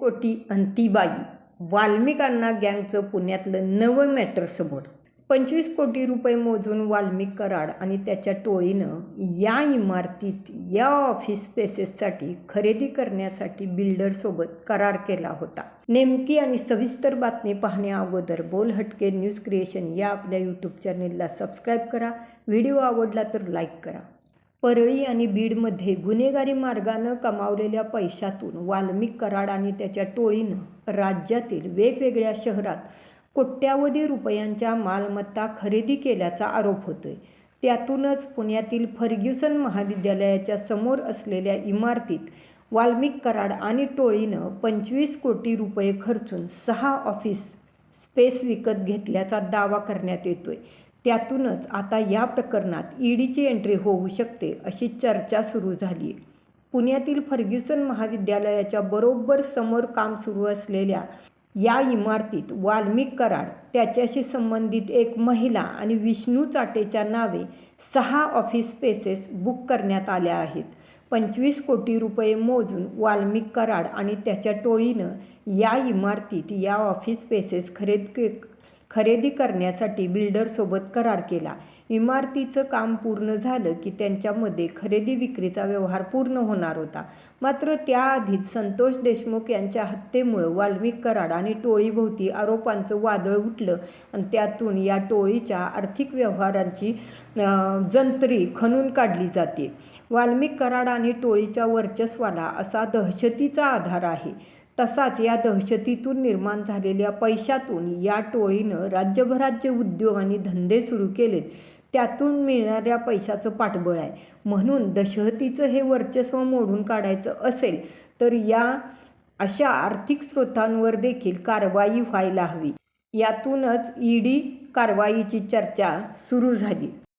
कोटी अंतीबाई. वाल्मिकांना गँगचं पुण्यातलं नवं मॅटर समोर. पंचवीस कोटी रुपये मोजून वाल्मिक कराड आणि त्याच्या टोळीनं या इमारतीत या ऑफिस स्पेसेससाठी खरेदी करण्यासाठी बिल्डरसोबत करार केला होता. नेमकी आणि सविस्तर बातमी पाहण्या अगोदर बोल हटके न्यूज क्रिएशन या आपल्या यूट्यूब चॅनेलला सबस्क्राईब करा. व्हिडिओ आवडला तर लाईक करा. परळी आणि बीडमध्ये गुन्हेगारी मार्गानं कमावलेल्या पैशातून वाल्मिक कराड आणि त्याच्या टोळीनं राज्यातील वेगवेगळ्या शहरात कोट्यावधी रुपयांच्या मालमत्ता खरेदी केल्याचा आरोप होतोय. त्यातूनच पुण्यातील फर्ग्युसन महाविद्यालयाच्या समोर असलेल्या इमारतीत वाल्मिक कराड आणि टोळीनं पंचवीस कोटी रुपये खर्चून सहा ऑफिस स्पेस विकत घेतल्याचा दावा करण्यात येतोय. त्यातूनच आता या प्रकरणात ईडीची एंट्री होऊ शकते अशी चर्चा सुरू झाली. आहे पुण्यातील फर्ग्युसन महाविद्यालयाच्या बरोबर समोर काम सुरू असलेल्या या इमारतीत वाल्मिक कराड त्याच्याशी संबंधित एक महिला आणि विष्णू चाटेच्या नावे सहा ऑफिस स्पेसेस बुक करण्यात आल्या आहेत. पंचवीस कोटी रुपये मोजून वाल्मिक कराड आणि त्याच्या टोळीनं या इमारतीत या ऑफिस स्पेसेस खरेदी खरेदी करण्यासाठी बिल्डरसोबत करार केला. इमारतीचं काम पूर्ण झालं की त्यांच्यामध्ये खरेदी विक्रीचा व्यवहार पूर्ण होणार होता. मात्र त्याआधीच संतोष देशमुख यांच्या हत्येमुळं वाल्मिक कराड आणि टोळीभोवती आरोपांचं वादळ उठलं आणि त्यातून या टोळीच्या आर्थिक व्यवहारांची जंत्री खणून काढली जाते. वाल्मिक कराड आणि टोळीच्या वर्चस्वाला असा दहशतीचा आधार आहे. तसाच या दहशतीतून निर्माण झालेल्या पैशातून या टोळीनं राज्यभरात जे उद्योग आणि धंदे सुरू केलेत त्यातून मिळणाऱ्या पैशाचं पाठबळ आहे. म्हणून दहशतीचं हे वर्चस्व मोडून काढायचं असेल तर या अशा आर्थिक स्रोतांवर देखील कारवाई व्हायला हवी. यातूनच ईडी कारवाईची चर्चा सुरू झाली.